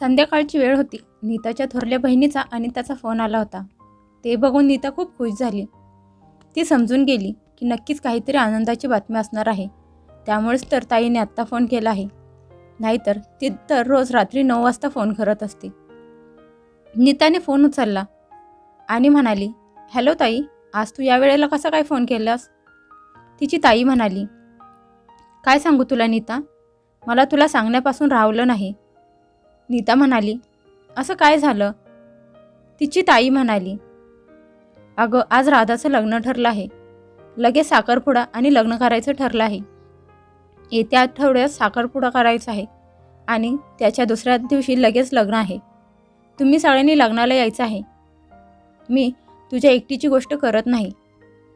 संध्याकाळची वेळ होती. नीताच्या थोरल्या बहिणीचा आणि त्याचा फोन आला होता. ते बघून नीता खूप खुश झाली. ती समजून गेली की नक्कीच काहीतरी आनंदाची बातमी असणार आहे. त्यामुळेच तर ताईने आत्ता फोन केला आहे. नाहीतर ती तर रोज रात्री नऊ वाजता फोन करत असते. नीताने फोन उचलला आणि म्हणाली हॅलो ताई आज तू या वेळेला कसा काय फोन केलास? तिची ताई म्हणाली काय सांगू तुला नीता? मला तुला सांगण्यापासून राहवलं नाही. नीता म्हणाली असं काय झालं? तिची ताई म्हणाली अगं आज राधाचं लग्न ठरलं आहे. लगेच साखरपुडा आणि लग्न करायचं ठरलं आहे. येत्या आठवड्यात साखरपुडा करायचा आहे आणि त्याच्या दुसऱ्या दिवशी लगेच लग्न आहे. तुम्ही सगळ्यांनी लग्नाला यायचं आहे. मी तुझ्या एकटीची गोष्ट करत नाही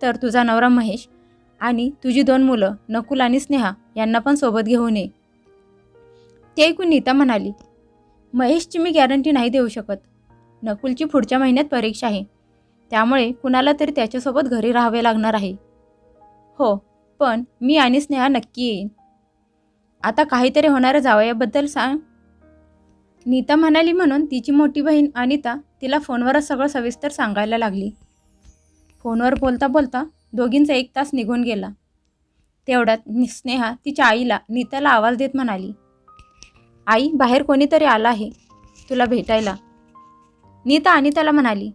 तर तुझा नवरा महेश आणि तुझी दोन मुलं नकुल आणि स्नेहा यांना पण सोबत घेऊन ये. ते ऐकून नीता म्हणाली महेशची मी गॅरंटी नाही देऊ शकत. नकुलची पुढच्या महिन्यात परीक्षा आहे. त्यामुळे कुणाला तरी त्याच्यासोबत घरी राहावे लागणार आहे. हो पण मी आणि स्नेहा नक्की येईन. आता काहीतरी होणाऱ्या जावयाबद्दल सांग. नीता म्हणाली म्हणून तिची मोठी बहीण अनिता तिला फोनवरच सगळं सविस्तर सांगायला लागली. फोनवर बोलता बोलता दोघींचा एक तास निघून गेला. तेवढ्यात स्नेहा तिच्या आईला नीताला आवाज देत म्हणाली आई बाहेर कोणीतरी आला आहे तुला भेटायला. नीता अनिताला म्हणाली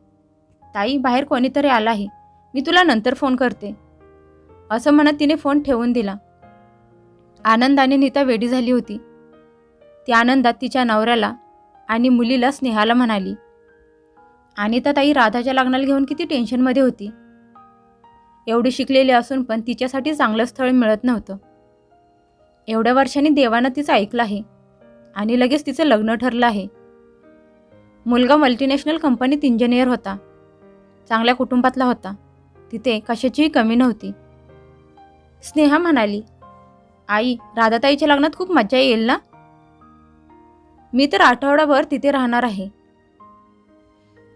ताई बाहेर कोणीतरी आला आहे. मी तुला नंतर फोन करते. असं म्हणत तिने फोन ठेवून दिला. आनंदाने नीता वेडी झाली होती. ती आनंदात तिच्या नवऱ्याला आणि मुलीला स्नेहाला म्हणाली अनिता ताई राधाच्या लग्नाला घेऊन किती टेन्शनमध्ये होती. एवढी शिकलेली असून पण तिच्यासाठी चांगलं स्थळ मिळत नव्हतं. एवढ्या वर्षांनी देवानं तिचं ऐकलं आहे. आणि लगेच तिचं लग्न ठरलं आहे. मुलगा मल्टीनॅशनल कंपनीत इंजिनियर होता. चांगल्या कुटुंबातला होता. तिथे कशाचीही कमी नव्हती. स्नेहा म्हणाली आई राधाताईच्या लग्नात खूप मजा येईल ना? मी तर आठवडाभर तिथे राहणार आहे.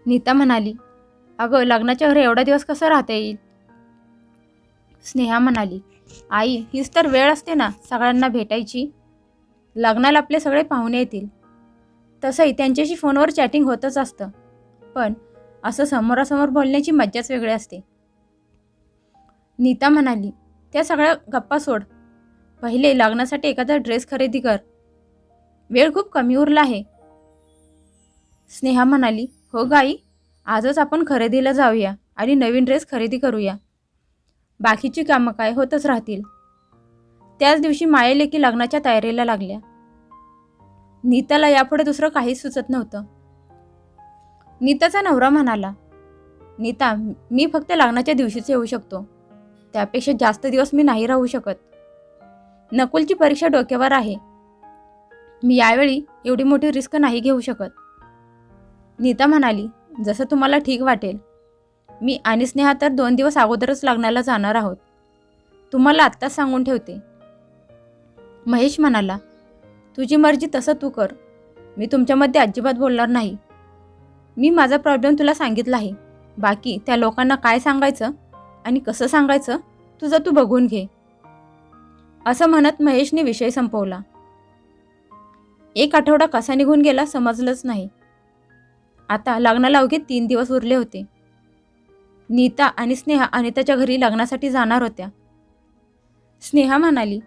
नीता म्हणाली अगं लग्नाच्या घरी एवढा दिवस कसं राहता येईल? स्नेहा म्हणाली आई हीच तर वेळ असते ना सगळ्यांना भेटायची. लग्नाला आपले सगळे पाहुणे येतील. तसंही त्यांच्याशी फोनवर चॅटिंग होतच असतं. पण असं समोरासमोर बोलण्याची मज्जाच वेगळी असते. नीता म्हणाली त्या सगळ्या गप्पा सोड. पहिले लग्नासाठी एखादा ड्रेस खरेदी कर. वेळ खूप कमी उरला आहे. स्नेहा म्हणाली हो गाई आजच आपण खरेदीला जाऊया आणि नवीन ड्रेस खरेदी करूया. बाकीची कामं काय होतच राहतील. त्याच दिवशी मायालेकी लग्नाच्या तयारीला लागल्या. नीताला यापुढे दुसरं काहीच सुचत नव्हतं. नीताचा नवरा म्हणाला नीता मी फक्त लग्नाच्या दिवशीच येऊ शकतो. त्यापेक्षा जास्त दिवस मी नाही राहू शकत. नकुलची परीक्षा डोक्यावर आहे. मी यावेळी एवढी मोठी रिस्क नाही घेऊ शकत. नीता म्हणाली जसं तुम्हाला ठीक वाटेल. मी आणि स्नेहा तर दोन दिवस अगोदरच लग्नाला जाणार आहोत. तुम्हाला आत्ताच सांगून ठेवते. महेश म्हणाला तुझी मर्जी तसं तू कर. मी तुमच्यामध्ये अजिबात बोलणार नाही. मी माझा प्रॉब्लेम तुला सांगितला आहे. बाकी त्या लोकांना काय सांगायचं आणि कसं सांगायचं तुझं तू बघून घे. असं म्हणत महेशने विषय संपवला. एक आठवडा कसा निघून गेला समजलंच नाही. आता लग्नाला अवघे तीन दिवस उरले होते. नीता आणि स्नेहा अनिताच्या घरी लग्नासाठी जाणार होत्या. स्नेहा म्हणाली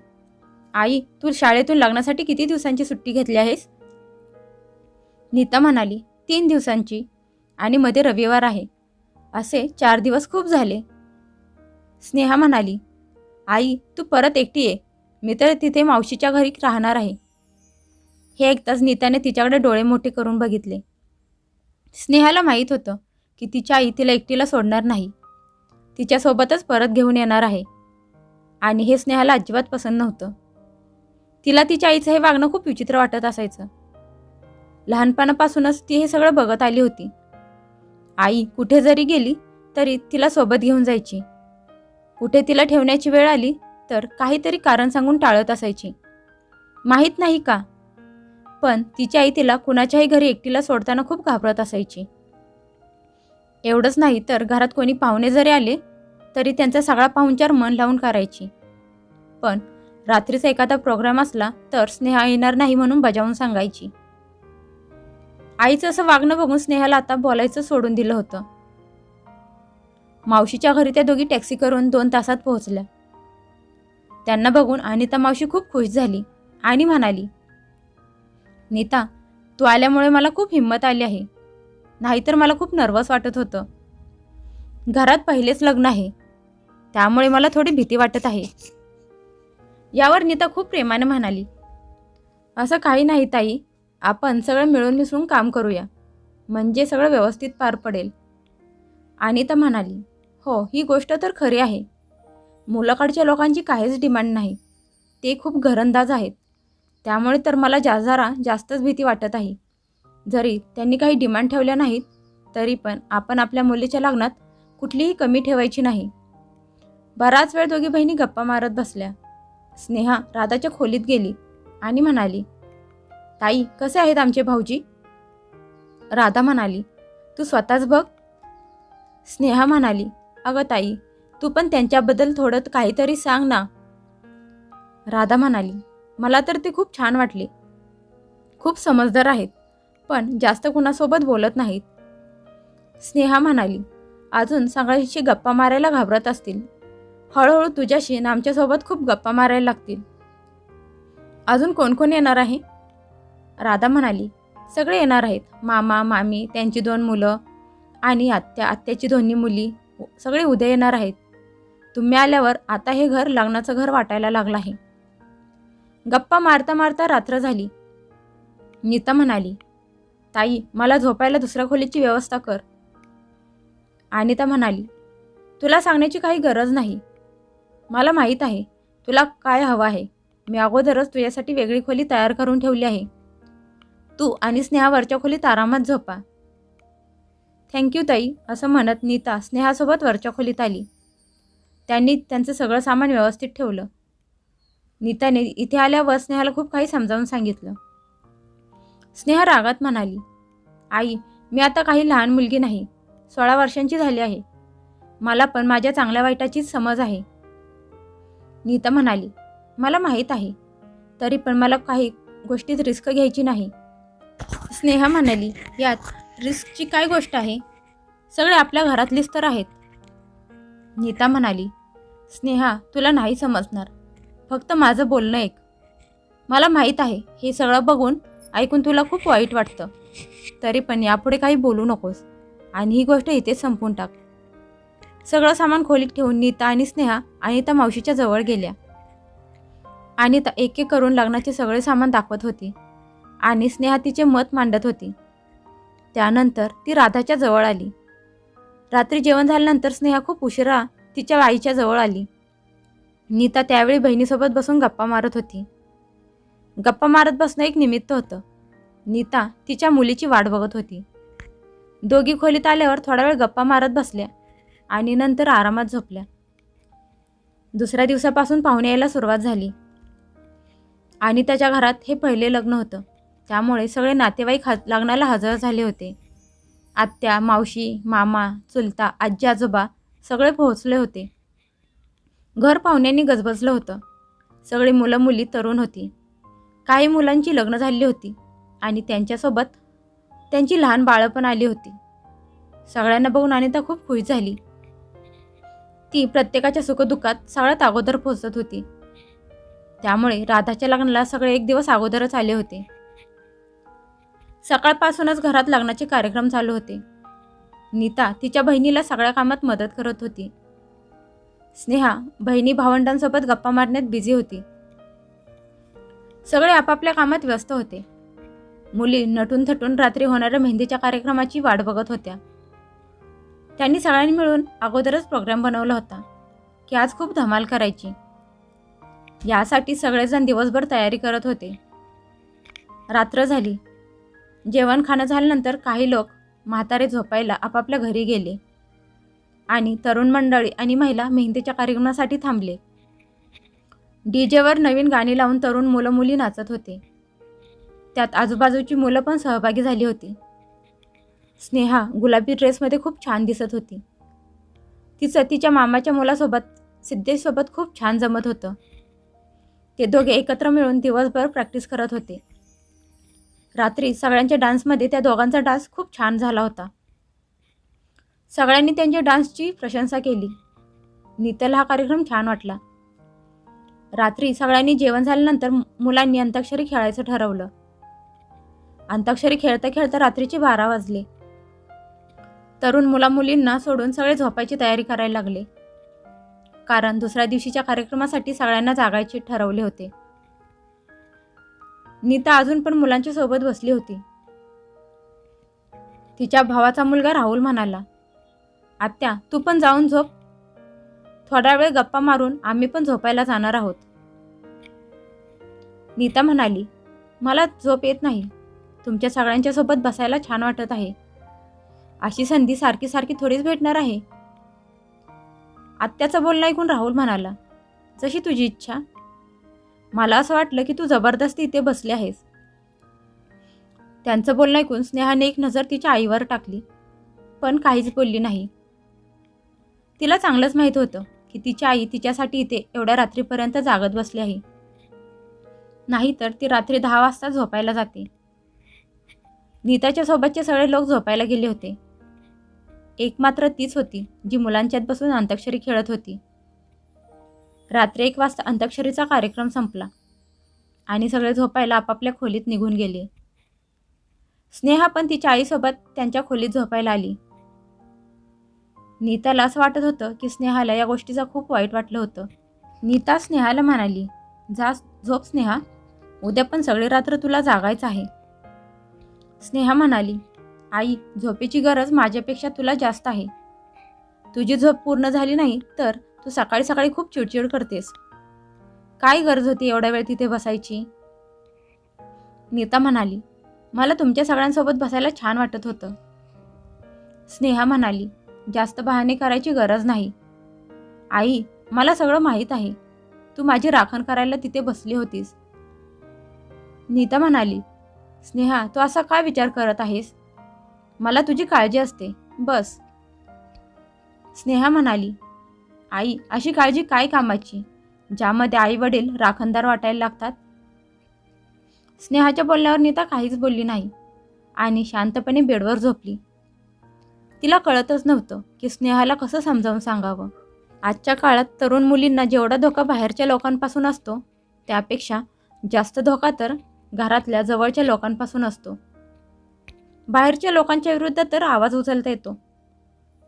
आई तू शाळेतून लग्नासाठी किती दिवसांची सुट्टी घेतली आहेस? नीता म्हणाली तीन दिवसांची. आणि मध्ये रविवार आहे. असे चार दिवस खूप झाले. स्नेहा म्हणाली आई तू परत एकटी ये. मी तर तिथे मावशीच्या घरी राहणार आहे. हे ऐकताच नीताने तिच्याकडे डोळे मोठे करून बघितले. स्नेहाला माहीत होतं की तिच्या आई तिला एकटीला सोडणार नाही. तिच्यासोबतच परत घेऊन येणार आहे. आणि हे स्नेहाला अजिबात पसंत नव्हतं. तिला तिच्या आईचं हे वागणं खूप विचित्र वाटत असायचं. लहानपणापासूनच ती हे सगळं बघत आली होती. आई कुठे जरी गेली तरी तिला सोबत घेऊन जायची. कुठे तिला ठेवण्याची वेळ आली तर काहीतरी कारण सांगून टाळत असायची. माहीत नाही का? पण तिची आई तिला कुणाच्याही घरी एकटीला सोडताना खूप घाबरत असायची. एवढंच नाही तर घरात कोणी पाहुणे जरी आले तरी त्यांचा सगळा पाहुणचार मन लावून करायची. पण रात्रीचा एखादा प्रोग्राम असला तर स्नेहा येणार नाही म्हणून बजावून सांगायची. आईचं असं वागणं बघून स्नेहाला आता बोलायचं सोडून दिलं होतं. मावशीच्या घरी त्या दोघी टॅक्सी करून दोन तासात पोहोचल्या. त्यांना बघून अनिता मावशी खूप खुश झाली आणि म्हणाली नीता तू आल्यामुळे मला खूप हिंमत आली आहे. नाहीतर मला खूप नर्वस वाटत होतं. घरात पहिलेच लग्न आहे. त्यामुळे मला थोडी भीती वाटत आहे. यावर नीता खूप प्रेमाने म्हणाली. असं काही नाही ताई. आपण सगळं मिळून मिसळून काम करूया. म्हणजे सगळं व्यवस्थित पार पडेल. अनिता म्हणाली हो ही गोष्ट तर खरी आहे. मुलाकडच्या लोकांची काहीच डिमांड नाही. ते खूप घरंदाज आहेत. त्यामुळे तर मला जा जरा जास्तच भीती वाटत आहे. जरी त्यांनी काही डिमांड ठेवल्या नाहीत तरी पण आपण आपल्या मुलीच्या लग्नात कुठलीही कमी ठेवायची नाही. बराच वेळ दोघी बहिणी गप्पा मारत बसल्या. स्नेहा राधाच्या खोलीत गेली आणि म्हणाली ताई कसे आहेत आमचे भाऊजी? राधा म्हणाली तू स्वतःच बघ. स्नेहा म्हणाली अगं ताई तू पण त्यांच्याबद्दल थोडं काहीतरी सांग ना. राधा म्हणाली मला तर ते खूप छान वाटले. खूप समजदार आहेत पण जास्त कुणासोबत बोलत नाहीत. स्नेहा म्हणाली अजून सगळ्यांशी गप्पा मारायला घाबरत असतील. हळूहळू तुझ्याशी आणि आमच्यासोबत खूप गप्पा मारायला लागतील. अजून कोण कोण येणार आहे? राधा म्हणाली सगळे येणार आहेत. मामा मामी त्यांची दोन मुलं आणि आत्या आत्याची दोन्ही मुली. सगळे उद्या येणार आहेत. तुम्ही आल्यावर आता हे घर लग्नाचं घर वाटायला लागलं आहे. गप्पा मारता मारता रात्र झाली. नीता म्हणाली ताई मला झोपायला दुसऱ्या खोलीची व्यवस्था कर. अनिता म्हणाली तुला सांगण्याची काही गरज नाही. मला माहीत आहे. तुला काय हवं आहे? मी अगोदरच तुझ्यासाठी वेगळी खोली तयार करून ठेवली आहे. तू आणि स्नेहा वरच्या खोलीत आरामात झोपा. थँक्यू ताई असं म्हणत नीता स्नेहासोबत वरच्या खोलीत आली. त्यांनी त्यांचं सगळं सामान व्यवस्थित ठेवलं. नीताने इथे आल्यावर स्नेहाला खूप काही समजावून सांगितलं. स्नेहा रागात म्हणाली आई मी आता काही लहान मुलगी नाही. सोळा वर्षांची झाली आहे. मला पण माझ्या चांगल्या वाईटाचीच समज आहे. नीता म्हणाली मला माहीत आहे. तरी पण मला काही गोष्टीत रिस्क घ्यायची नाही. स्नेहा म्हणाली यात रिस्कची काय गोष्ट आहे? सगळे आपल्या घरातलीच तर आहेत. नीता म्हणाली स्नेहा तुला नाही समजणार. फक्त माझं बोलणं एक मला माहीत आहे हे सगळं बघून ऐकून तुला खूप वाईट वाटतं. तरी पण यापुढे काही बोलू नकोस आणि ही गोष्ट इथेच संपून टाक. सगळं सामान खोलीत ठेवून नीता आणि स्नेहा अनिता मावशीच्या जवळ गेल्या. अनिता एक एक करून लग्नाचे सगळे सामान दाखवत होती आणि स्नेहा तिचे मत मांडत होती. त्यानंतर ती राधाच्या जवळ आली. रात्री जेवण झाल्यानंतर स्नेहा खूप उशिरा तिच्या आईच्या जवळ आली. नीता त्यावेळी बहिणीसोबत बसून गप्पा मारत होती. गप्पा मारत बसणं एक निमित्त होतं. नीता तिच्या मुलीची वाट बघत होती. दोघी खोलीत आल्यावर थोडा वेळ गप्पा मारत बसल्या. आणि नंतर आरामात झोपल्या. दुसऱ्या दिवसापासून पाहुणे यायला सुरुवात झाली. आणि त्याच्या घरात हे पहिले लग्न होतं. त्यामुळे सगळे नातेवाईक ह लग्नाला हजर झाले होते. आत्या मावशी मामा चुलता आजी आजोबा सगळे पोहोचले होते. घर पाहुण्यांनी गजबजलं होतं. सगळी मुलं मुली तरुण होती. काही मुलांची लग्न झाली होती आणि त्यांच्यासोबत त्यांची लहान बाळं पण आली होती. सगळ्यांना बघून अनिता खूप खुश झाली. ती प्रत्येकाच्या सुखदुःखात सगळ्यात अगोदर पोहोचत होती. त्यामुळे राधाच्या लग्नाला सगळे एक दिवस अगोदरच आले होते. सकाळपासूनच घरात लग्नाचे कार्यक्रम चालू होते. नीता तिच्या बहिणीला सगळ्या कामात मदत करत होती. स्नेहा बहिणी भावंडांसोबत गप्पा मारण्यात बिझी होती. सगळे आपापल्या कामात व्यस्त होते. मुली नटून थटून रात्री होणाऱ्या मेहंदीच्या कार्यक्रमाची वाट बघत होत्या. त्यांनी सगळ्यांनी मिळून अगोदरच प्रोग्राम बनवला होता की आज खूप धमाल करायची. यासाठी सगळेजण दिवसभर तयारी करत होते. रात्र झाली. जेवण खाणं झाल्यानंतर काही लोक म्हातारे झोपायला आपापल्या घरी गेले. आणि तरुण मंडळी आणि महिला मेहंदीच्या कार्यक्रमासाठी थांबले. डीजेवर नवीन गाणी लावून तरुण मुलं मुली नाचत होते. त्यात आजूबाजूची मुलं पण सहभागी झाली होती. स्नेहा गुलाबी ड्रेसमध्ये खूप छान दिसत होती. तिचं तिच्या मामाच्या मुलासोबत सिद्धेशसोबत खूप छान जमत होतं. ते दोघे एकत्र मिळून दिवसभर प्रॅक्टिस करत होते. रात्री सगळ्यांच्या डान्समध्ये त्या दोघांचा डान्स खूप छान झाला होता. सगळ्यांनी त्यांच्या डान्सची प्रशंसा केली. नितल हा कार्यक्रम छान वाटला. रात्री सगळ्यांनी जेवण झाल्यानंतर मुलांनी अंताक्षरी खेळायचं ठरवलं. अंताक्षरी खेळता खेळता रात्रीचे बारा वाजले. तरुण मुलामुलींना सोडून सगळे झोपायची तयारी करायला लागले. कारण दुसऱ्या दिवशीच्या कार्यक्रमासाठी सगळ्यांना जागायचे ठरवले होते. नीता अजून पण मुलांच्या सोबत बसली होती. तिच्या भावाचा मुलगा राहुल म्हणाला आत्या तू पण जाऊन झोप. थोडा वेळ गप्पा मारून आम्ही पण झोपायला जाणार आहोत. नीता म्हणाली मला झोप येत नाही. तुमच्या सगळ्यांच्या सोबत बसायला छान वाटत आहे. अशी संधी सारखी सारखी थोडीच भेटणार आहे. आत्याचं बोलणं ऐकून राहुल म्हणाला जशी तुझी इच्छा. मला असं वाटलं की तू जबरदस्ती इथे बसली आहेस. त्यांचं बोलणं ऐकून स्नेहाने एक नजर तिच्या आईवर टाकली पण काहीच बोलली नाही. तिला चांगलंच माहीत होतं की तिची आई तिच्यासाठी इथे एवढ्या रात्रीपर्यंत जागत बसली आहे. नाहीतर ती रात्री दहा वाजता झोपायला जाते. नीताच्या सोबतचे सगळे लोक झोपायला गेले होते. एक मात्र तीच होती जी मुलांच्यात बसून अंताक्षरी खेळत होती. रात्री एक वाजता अंताक्षरीचा कार्यक्रम संपला आणि सगळे झोपायला आपापल्या खोलीत निघून गेले. स्नेहा पण तिच्या आईसोबत त्यांच्या खोलीत झोपायला आली. नीताला असं वाटत होतं की स्नेहाला या गोष्टीचं खूप वाईट वाटलं होतं. नीता स्नेहाला म्हणाली जा झोप स्नेहा. उद्या पण सगळी रात्र तुला जागायचं आहे. स्नेहा म्हणाली आई झोपेची गरज माझ्यापेक्षा तुला जास्त आहे. तुझी झोप पूर्ण झाली नाही तर तू सकाळी सकाळी खूप चिडचिड करतेस. काय गरज होती एवढ्या वेळ तिथे बसायची? नीता म्हणाली मला तुमच्या सगळ्यांसोबत बसायला छान वाटत होतं. स्नेहा म्हणाली जास्त बहाणे करायची गरज नाही. आई मला सगळं माहीत आहे. तू माझी राखण करायला तिथे बसली होतीस. नीता म्हणाली स्नेहा तू असा काय विचार करत आहेस? मला तुझी काळजी असते. बस. स्नेहा म्हणाली आई अशी काळजी काय कामाची? ज्यामध्ये आई वडील राखणदार वाटायला लागतात? स्नेहाच्या बोलण्यावर नीता काहीच बोलली नाही आणि शांतपणे बेडवर झोपली. तिला कळतच नव्हतं की स्नेहाला कसं समजावून सांगावं. आजच्या काळात तरुण मुलींना जेवढा धोका बाहेरच्या लोकांपासून असतो त्यापेक्षा जास्त धोका तर घरातल्या जवळच्या लोकांपासून असतो. बाहेरच्या लोकांच्या विरुद्ध तर आवाज उचलता येतो.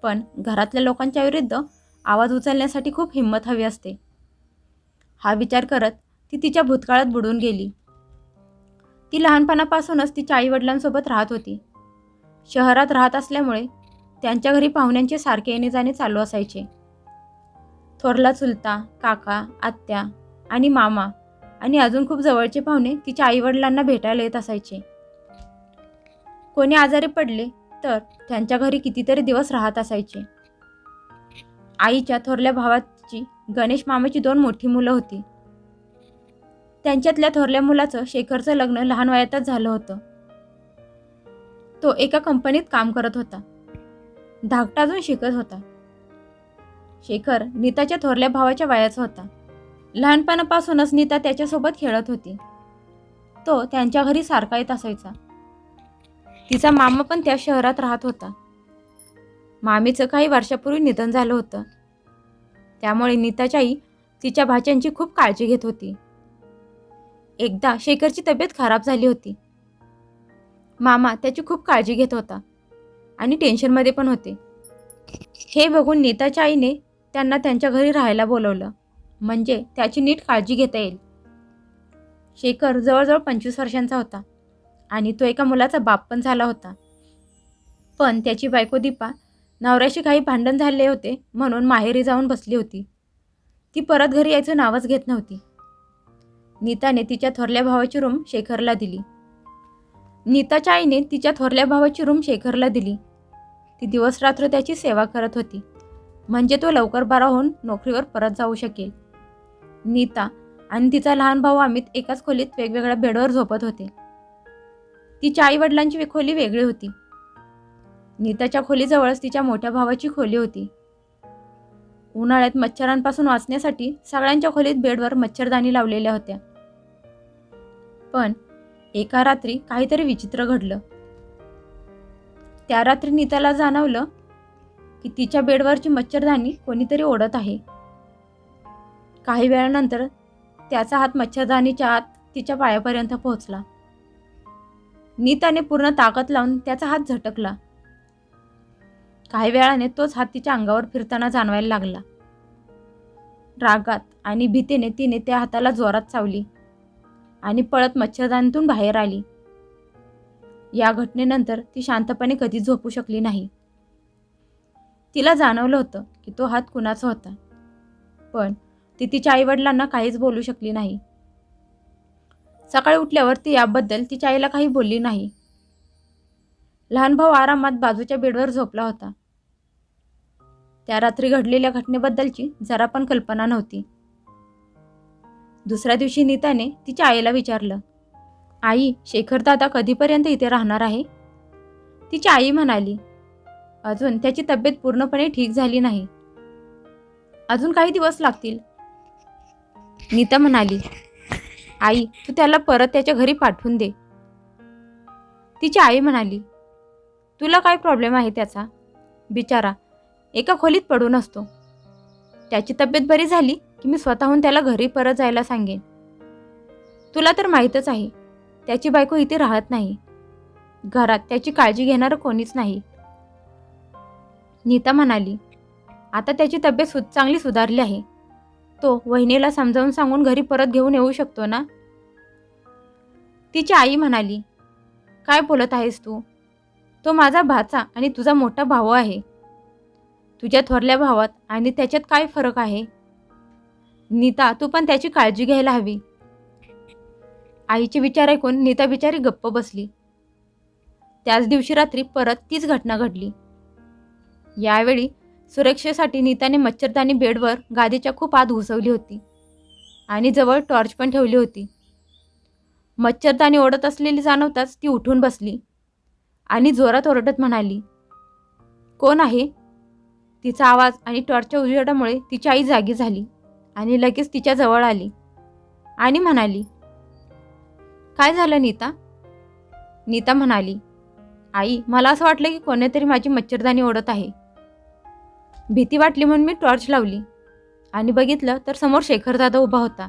पण घरातल्या लोकांच्या विरुद्ध आवाज उचलण्यासाठी खूप हिंमत हवी असते. हा विचार करत ती तिच्या भूतकाळात बुडून गेली. ती लहानपणापासूनच तिच्या आईवडिलांसोबत राहत होती. शहरात राहत असल्यामुळे त्यांच्या घरी पाहुण्यांचे सारखे येणे जाणे चालू असायचे. थोरला चुलता काका आत्या आणि मामा आणि अजून खूप जवळचे पाहुणे तिच्या आईवडिलांना भेटायला येत असायचे. कोणी आजारी पडले तर त्यांच्या घरी कितीतरी दिवस राहत असायचे. आईच्या थोरल्या भावाची गणेश मामाची दोन मोठी मुलं होती. त्यांच्यातल्या थोरल्या मुलाचं शेखरचं लग्न लहान वयातच झालं होतं. तो एका कंपनीत काम करत होता. धाकटा अजून शिकत होता. शेखर नीताच्या थोरल्या भावाच्या वयाचा होता. लहानपणापासूनच नीता त्याच्यासोबत खेळत होती. तो त्यांच्या घरी सारखा येत असायचा. तिचा मामा पण त्या शहरात राहत होता. मामीचं काही वर्षापूर्वी निधन झालं होतं. त्यामुळे नीताची आई तिच्या भाच्यांची खूप काळजी घेत होती. एकदा शेखरची तब्येत खराब झाली होती. मामा त्याची खूप काळजी घेत होता आणि टेन्शनमध्ये पण होते. हे बघून नीताच्या आईने त्यांना त्यांच्या घरी राहायला बोलवलं. म्हणजे त्याची नीट काळजी घेता येईल. शेखर जवळजवळ पंचवीस वर्षांचा होता. आणि तो एका मुलाचा बाप पण झाला होता. पण त्याची बायको दीपा नवऱ्याशी काही भांडण झाले होते म्हणून माहेरी जाऊन बसली होती. ती परत घरी यायचं नावच घेत नव्हती. नीताने तिच्या थोरल्या भावाची रूम शेखरला दिली. नीताच्या आईने तिच्या थोरल्या भावाची रूम शेखरला दिली. ती दिवस रात्र त्याची सेवा करत होती. म्हणजे तो लवकर बरा होऊन नोकरीवर परत जाऊ शकेल. नीता आणि तिचा लहान भाऊ अमित एकाच खोलीत वेगवेगळ्या बेडवर झोपत होते. तिच्या आई वडिलांची खोली वेगळी होती. नीताच्या खोलीजवळच तिच्या मोठ्या भावाची खोली होती. उन्हाळ्यात मच्छरांपासून वाचण्यासाठी सगळ्यांच्या खोलीत बेडवर मच्छरदाणी लावलेल्या होत्या. पण एका रात्री काहीतरी विचित्र घडलं. त्या रात्री नीताला जाणवलं की तिच्या बेडवरची मच्छरदाणी कोणीतरी ओढत आहे. काही वेळानंतर त्याचा हात मच्छरदाणीच्या आत तिच्या पायापर्यंत पोहोचला. नीताने पूर्ण ताकद लावून त्याचा हात झटकला. काही वेळाने तोच हात तिच्या अंगावर फिरताना जाणवायला लागला. रागात आणि भीतीने तिने त्या हाताला जोरात चावली आणि पळत मच्छरदानीतून बाहेर आली. या घटनेनंतर ती शांतपणे कधी झोपू शकली नाही. तिला जाणवलं होतं की तो हात कुणाचा होता. पण ती तिच्या आईवडिलांना काहीच बोलू शकली नाही. सकाळी उठल्यावर ती याबद्दल तिच्या आईला काही बोलली नाही. लहान भाऊ आरामात बाजूच्या बेडवर झोपला होता. त्या रात्री घडलेल्या घटनेबद्दलची जरा पण कल्पना नव्हती. दुसऱ्या दिवशी नीताने तिच्या आईला विचारलं आई शेखर दादा कधीपर्यंत इथे राहणार आहे? तिची आई म्हणाली अजून त्याची तब्येत पूर्णपणे ठीक झाली नाही. अजून काही दिवस लागतील. नीता म्हणाली आई तू त्याला परत त्याच्या घरी पाठवून दे. तिची आई म्हणाली तुला काय प्रॉब्लेम आहे त्याचा? बिचारा एका खोलीत पडून असतो त्याची तब्येत बरी झाली की मी स्वतःहून त्याला घरी परत जायला सांगेन. तुला तर माहीतच आहे त्याची बायको इथे राहत नाही. घरात त्याची काळजी घेणारं कोणीच नाही. नीता म्हणाली आता त्याची तब्येत सु चांगली सुधारली आहे. तो वहिनीला समजावून सांगून घरी परत घेऊन येऊ शकतो ना? तिची आई म्हणाली काय बोलत आहेस तू? तो माझा भाचा आणि तुझा मोठा भाऊ आहे. तुझ्या थोरल्या भावात आणि त्याच्यात काय फरक आहे? नीता तू पण त्याची काळजी घ्यायला हवी. आईचे विचार ऐकून नीता बिचारी गप्प बसली. त्याच दिवशी रात्री परत तीच घटना घडली. यावेळी सुरक्षेसाठी नीताने मच्छरदानी बेडवर गादीच्या खूप आत घुसवली होती. आणि जवळ टॉर्च पण ठेवली होती. मच्छरदानी ओढत असलेली जाणवताच ती उठून बसली. आणि जोरात ओरडत म्हणाली कोण आहे? तिचा आवाज आणि टॉर्चच्या उजेडामुळे तिची आई जागी झाली आणि लगेच तिच्या जवळ आली आणि म्हणाली काय झालं नीता? नीता म्हणाली आई मला असं वाटलं की कोणीतरी माझी मच्छरदाणी ओढत आहे. भीती वाटली म्हणून मी टॉर्च लावली. आणि बघितलं तर समोर शेखर दादा उभा होता.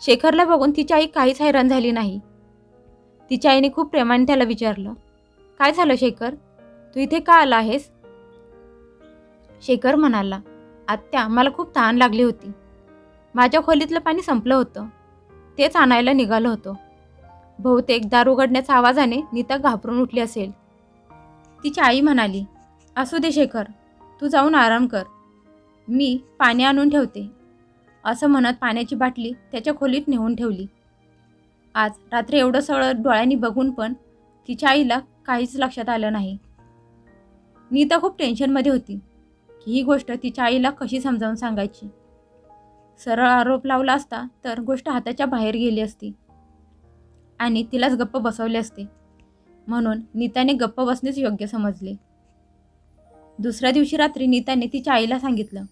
शेखरला बघून तिची आई काहीच हैराण झाली नाही. तिच्या आईने खूप प्रेमाने त्याला विचारलं काय झालं शेखर? तू इथे का आला आहेस? शेखर म्हणाला आत्या मला खूप तहान लागली होती. माझ्या खोलीतलं पाणी संपलं होतं. तेच आणायला निघालो होतो. बहुतेक दार उघडण्याच्या आवाजाने नीता घाबरून उठली असेल. तिची आई म्हणाली असू दे शेखर तू जाऊन आराम कर. मी पाणी आणून ठेवते. असं म्हणत पाण्याची बाटली त्याच्या खोलीत नेऊन ठेवली. आज रात्री एवढं सगळं डोळ्यांनी बघून पण तिच्या आईला काहीच लक्षात आलं नाही. नीता खूप टेन्शनमध्ये होती की ही गोष्ट तिच्या आईला कशी समजावून सांगायची? सरळ आरोप लावला असता तर गोष्ट हाताच्या बाहेर गेली असती. आणि तिलाच गप्प बसवले असते. म्हणून नीताने गप्प बसणेच योग्य समजले. दुसऱ्या दिवशी रात्री नीताने तिच्या आईला सांगितलं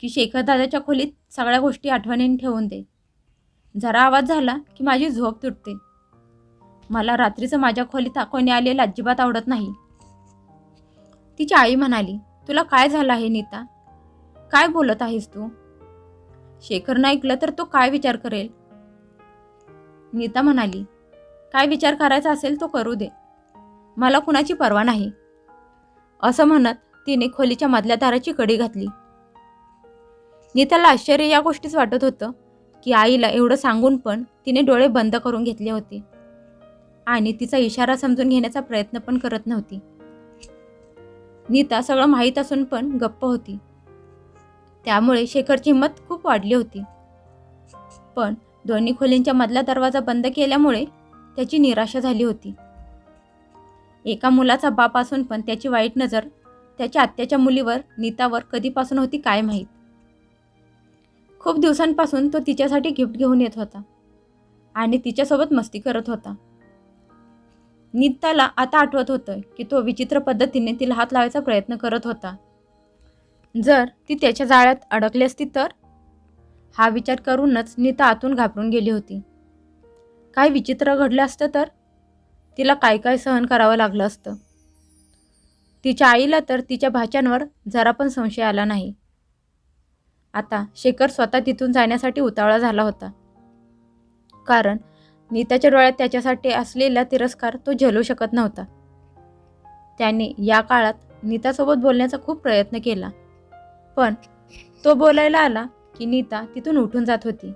की शेखर दादाच्या खोलीत सगळ्या गोष्टी आठवणीने ठेवून दे. जरा आवाज झाला की माझी झोप तुटते. मला रात्रीचं माझ्या खोलीत कोणी आलेलं अजिबात आवडत नाही. तिची आई म्हणाली तुला काय झालं आहे नीता? काय बोलत आहेस तू? शेखरनं ऐकलं तर तो काय विचार करेल? नीता म्हणाली काय विचार करायचा असेल तो करू दे. मला कुणाची पर्वा नाही. असं म्हणत तिने खोलीच्या मधल्या दाराची कडी घातली. नीताला आश्चर्य या गोष्टीच वाटत होतं की आईला एवढं सांगून पण तिने डोळे बंद करून घेतले होते. आणि तिचा इशारा समजून घेण्याचा प्रयत्न पण करत नव्हती. नीता सगळं माहीत असून पण गप्प होती. त्यामुळे शेखरची हिंमत खूप वाढली होती. पण दोन्ही खोलींच्या मधला दरवाजा बंद केल्यामुळे त्याची निराशा झाली होती. एका मुलाचा बाप असून पण त्याची वाईट नजर त्याच्या आत्याच्या मुलीवर नीतावर कधीपासून होती काय माहीत? खूप दिवसांपासून तो तिच्यासाठी गिफ्ट घेऊन येत होता आणि तिच्यासोबत मस्ती करत होता. नीताला आता आठवत होतं की तो विचित्र पद्धतीने तिला हात लावायचा प्रयत्न करत होता. जर ती त्याच्या जाळ्यात अडकली असती तर? हा विचार करूनच नीता आतून घाबरून गेली होती. काय विचित्र घडलं असतं तर? तिला काय काय सहन करावं लागलं असतं. तिच्या आईला तर तिच्या भाच्यांवर जरा पण संशय आला नाही. आता शेखर स्वतः तिथून जाण्यासाठी उतावळा झाला होता. कारण नीताच्या डोळ्यात त्याच्यासाठी असलेला तिरस्कार तो झेलू शकत नव्हता. त्याने या काळात नीतासोबत बोलण्याचा खूप प्रयत्न केला. पण तो बोलायला आला की नीता तिथून उठून जात होती.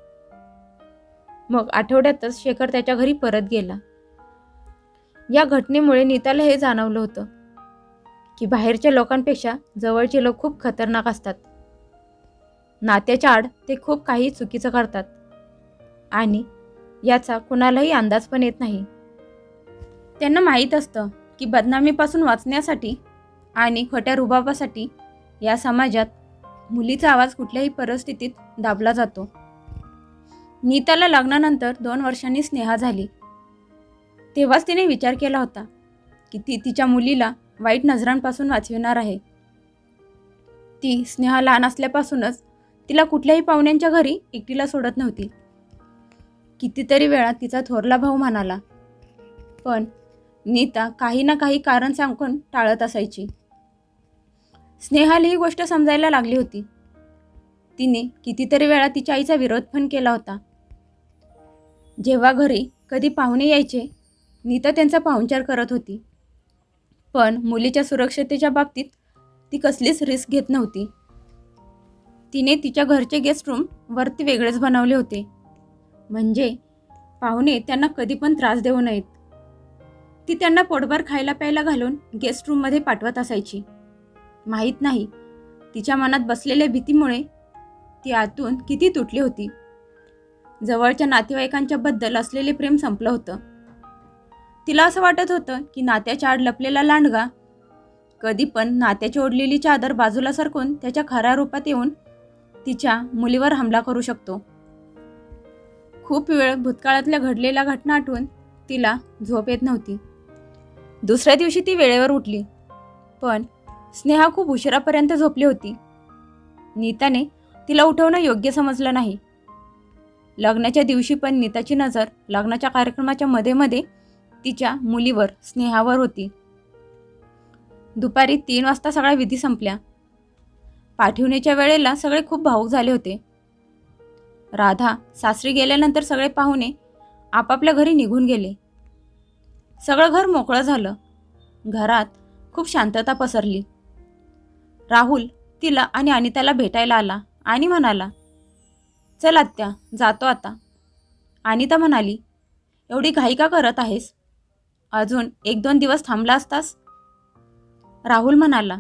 मग आठवड्यातच शेखर त्याच्या घरी परत गेला. या घटनेमुळे नीताला हे जाणवलं होतं की बाहेरच्या लोकांपेक्षा जवळचे लोक खूप खतरनाक असतात. नात्याच्या आड ते खूप काही चुकीचं करतात. आणि याचा कुणालाही अंदाज पण येत नाही. त्यांना माहीत असतं की बदनामीपासून वाचण्यासाठी आणि खोट्या रुबाबासाठी या समाजात मुलीचा आवाज कुठल्याही परिस्थितीत दाबला जातो. नीताला लग्नानंतर दोन वर्षांनी स्नेहा झाली. तेव्हाच तिने विचार केला होता की ती तिच्या मुलीला वाईट नजरांपासून वाचविणार आहे. ती स्नेहा लहान असल्यापासूनच तिला कुठल्याही पाहुण्यांच्या घरी एकटीला सोडत नव्हती. कितीतरी वेळा तिचा थोरला भाऊ म्हणाला पण नीता काही ना काही कारण सांगून टाळत असायची. स्नेहाला ही गोष्ट समजायला लागली होती. तिने कितीतरी वेळा तिच्या आईचा विरोध पण केला होता. जेव्हा घरी कधी पाहुणे यायचे नीता त्यांचा पाहुणचार करत होती. पण मुलीच्या सुरक्षतेच्या बाबतीत ती कसलीच रिस्क घेत नव्हती. तिने तिच्या घरचे गेस्ट रूम वरती वेगळेच बनवले होते. म्हणजे पाहुणे त्यांना कधी पण त्रास देऊ नयेत. ती त्यांना पोटभर खायला प्यायला घालून गेस्ट रूममध्ये पाठवत असायची. माहीत नाही तिच्या मनात बसलेल्या भीतीमुळे ती आतून किती तुटली होती. जवळच्या नातेवाईकांच्याबद्दल असलेले प्रेम संपलं होतं. तिला असं वाटत होतं की नात्याच्या आड लपलेला लांडगा. कधी पण नात्याची ओढलेली चादर बाजूला सरकून त्याच्या खऱ्या रूपात येऊन तिच्या मुलीवर हमला करू शकतो. खूप वेळ भूतकाळातल्या घडलेल्या घटना आठवून तिला झोप येत नव्हती. दुसऱ्या दिवशी ती वेळेवर उठली. पण स्नेहा खूप उशिरापर्यंत झोपली होती. नीताने तिला उठवणं योग्य समजलं नाही. लग्नाच्या दिवशी पण नीताची नजर लग्नाच्या कार्यक्रमाच्या मध्ये मध्ये तिच्या मुलीवर स्नेहावर होती. दुपारी तीन वाजता सगळ्या विधी संपल्या. पाठवणीच्या वेळेला सगळे खूप भाऊक झाले होते. राधा सासरी गेल्यानंतर सगळे पाहुणे आपापल्या घरी निघून गेले. सगळं घर मोकळं झालं. घरात खूप शांतता पसरली. राहुल तिला आणि अनिताला भेटायला आला आणि म्हणाला चल आत्या जातो आता. अनिता म्हणाली एवढी घाई का करत आहेस? अजून एक दोन दिवस थांबला असतास? राहुल म्हणाला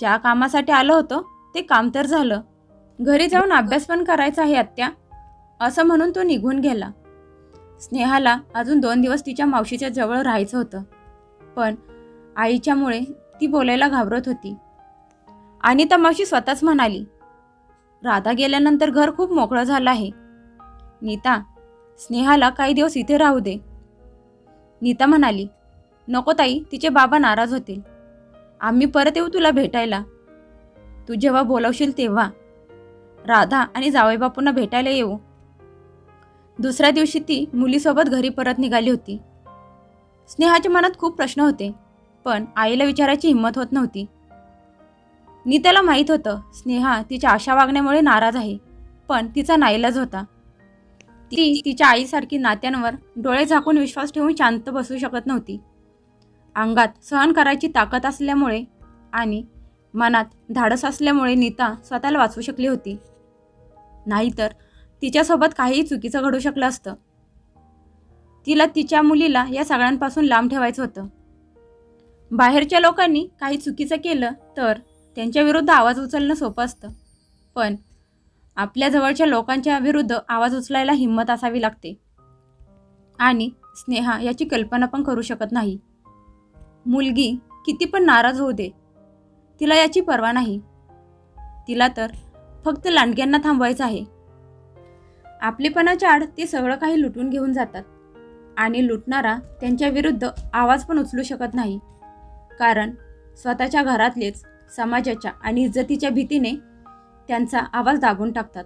ज्या कामासाठी आलो होतो ते काम तर झालं. घरी जाऊन अभ्यास पण करायचा आहे आत्या. असं म्हणून तो निघून गेला. स्नेहाला अजून दोन दिवस तिच्या मावशीच्या जवळ राहायचं होतं. पण आईच्यामुळे ती बोलायला घाबरत होती. आणि तर मावशी स्वतःच म्हणाली राधा गेल्यानंतर घर खूप मोकळं झालं आहे. नीता स्नेहाला काही दिवस इथे राहू दे. नीता म्हणाली नको ताई तिचे बाबा नाराज होतील. आम्ही परत येऊ तुला भेटायला. तू जेव्हा बोलावशील तेव्हा. राधा आणि जावईबापूंना भेटायला येऊ. दुसऱ्या दिवशी ती मुलीसोबत घरी परत निघाली होती. स्नेहाच्या मनात खूप प्रश्न होते पण आईला विचारायची हिंमत होत नव्हती. नीताला माहीत होतं स्नेहा तिच्या आशा वागण्यामुळे नाराज आहे पण तिचा नाईलाज होता. ती तिच्या आईसारखी नात्यांवर डोळे झाकून विश्वास ठेवून शांत बसू शकत नव्हती. अंगात सहन करायची ताकद असल्यामुळे आणि मनात धाडस असल्यामुळे नीता स्वतःला वाचवू शकली होती. नाहीतर तिच्यासोबत काहीही चुकीचं घडू शकलं असतं. तिला तिच्या मुलीला या सगळ्यांपासून लांब ठेवायचं होतं. बाहेरच्या लोकांनी काही चुकीचं केलं तर त्यांच्या विरुद्ध आवाज उचलणं सोपं असतं. पण आपल्या जवळच्या लोकांच्या विरुद्ध आवाज उचलायला हिंमत असावी लागते. आणि स्नेहा याची कल्पना पण करू शकत नाही. मुलगी किती पण नाराज होऊ दे. तिला याची पर्वा नाही. तिला तर फक्त लांडग्यांना थांबवायचं आहे. आपलेपणाच्या आड ते सगळं काही लुटून घेऊन जातात. आणि लुटणारा त्यांच्या विरुद्ध आवाज पण उचलू शकत नाही. कारण स्वतःच्या घरातलेच समाजाच्या आणि इज्जतीच्या भीतीने त्यांचा आवाज दाबून टाकतात.